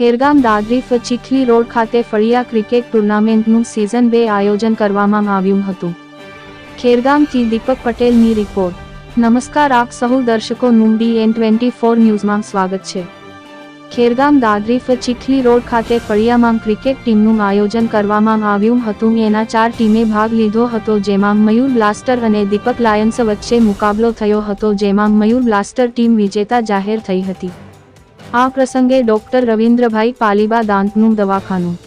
Khergam Dadri Chikhli road ખાતે ફળિયા cricket ટુર્નામેન્ટનું season બે આયોજન કરવામાં આવ્યું હતું. ખેરગામથી દીપક પટેલની રિપોર્ટ નમસ્કાર, આપ સહુ દર્શકોનું ડી એન ટ્વેન્ટી ફોર ન્યૂઝમાં સ્વાગત છે. ખેરગામ દાદરી ચીખલી રોડ ખાતે ફળિયામાં ક્રિકેટ ટીમનું આયોજન કરવામાં આવ્યું હતું. એના ચાર ટીમે ભાગ લીધો હતો, જેમાં મયુર બ્લાસ્ટર અને દીપક લાયન્સ વચ્ચે મુકાબલો થયો હતો, જેમાં મયુર બ્લાસ્ટર ટીમ વિજેતા જાહેર થઈ હતી. આ પ્રસંગે ડોક્ટર રવિન્દ્રભાઈ પાલીબા દાંતનું દવાખાનું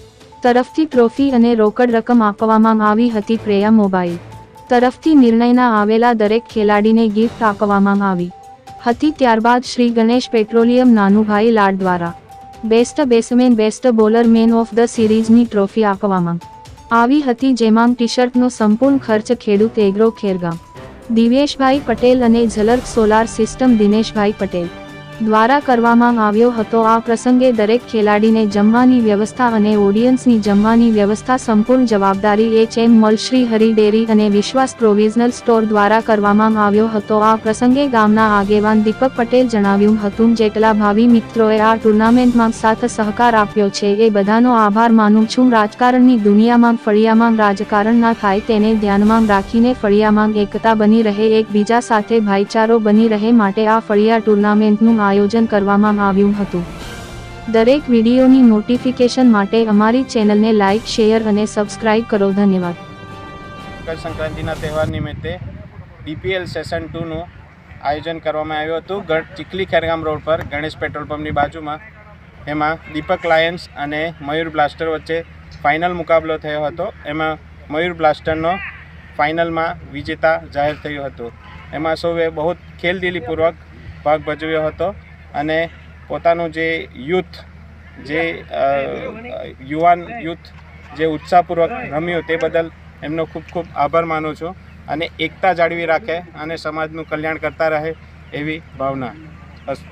તરફથી ટ્રોફી અને રોકડ રકમ આપવામાં આવી હતી પ્રેયા મોબાઈલ તરફથી નિર્ણયના આવેલા દરેક ખેલાડીને ગિફ્ટ આપવામાં આવી હતી ત્યારબાદ શ્રી ગણેશ પેટ્રોલિયમ નાનુભાઈ લાડ દ્વારા best batsman best bowler, man of the સિરીઝની trophy આપવામાં આવી હતી, જેમાં ટી શર્ટનો સંપૂર્ણ ખર્ચ ખેડૂત એગ્રો ખેરગામ દિવેશભાઈ પટેલ અને ઝલર્ક સોલાર સિસ્ટમ દિનેશભાઈ પટેલ દ્વારા કરવામાં આવ્યો હતો. આ પ્રસંગે દરેક ખેલાડીને જમવાની વ્યવસ્થા અને ઓડિયન્સની જમવાની વ્યવસ્થા સંપૂર્ણ જવાબદારી એચ એમ મલ શ્રી હરિ ડેરી અને વિશ્વાસ પ્રોવિઝનલ સ્ટોર દ્વારા કરવામાં આવ્યો હતો. આ પ્રસંગે ગામના આગેવાન દીપક પટેલ જણાવ્યું હતું જેટલા ભાવિ મિત્રોએ આ ટુર્નામેન્ટમાં સાથ સહકાર આપ્યો છે, એ બધાનો આભાર માનું છું. રાજકારણની દુનિયામાં ફળિયામાં રાજકારણ ના થાય તેને ધ્યાનમાં રાખીને ફળિયામાં એકતા બની રહે, એકબીજા સાથે ભાઈચારો બની રહે માટે આ ફળિયા ટુર્નામેન્ટનું કરવામાં આવ્યું હતું. દરેક વિડીયોની નોટિફિકેશન માટે અમારી ચેનલને લાઇક શેર અને સબસ્ક્રાઇબ કરો. ધન્યવાદ. મકર સંક્રાંતિના તહેવાર નિમિત્તે ડીપીએલ સેશન ટુનું આયોજન કરવામાં આવ્યું હતું. ગઢ ચીખલી ખેરગામ રોડ પર ગણેશ પેટ્રોલ પંપની બાજુમાં એમાં દીપક લાયન્સ અને મયુર બ્લાસ્ટર વચ્ચે ફાઇનલ મુકાબલો થયો હતો. એમાં મયુર બ્લાસ્ટરનો ફાઇનલમાં વિજેતા જાહેર થયો હતો. એમાં સૌએ બહુ ખેલદિલીપૂર્વક ભાગ ભજવ્યો હતો. અને પોતાનું જે યુથ, જે યુવાન યુથ જે ઉત્સાહપૂર્વક રમ્યું તે બદલ એમનો ખૂબ ખૂબ આભાર માનું છું અને એકતા જાળવી રાખે અને સમાજનું કલ્યાણ કરતા રહે એવી ભાવના અસ્તુ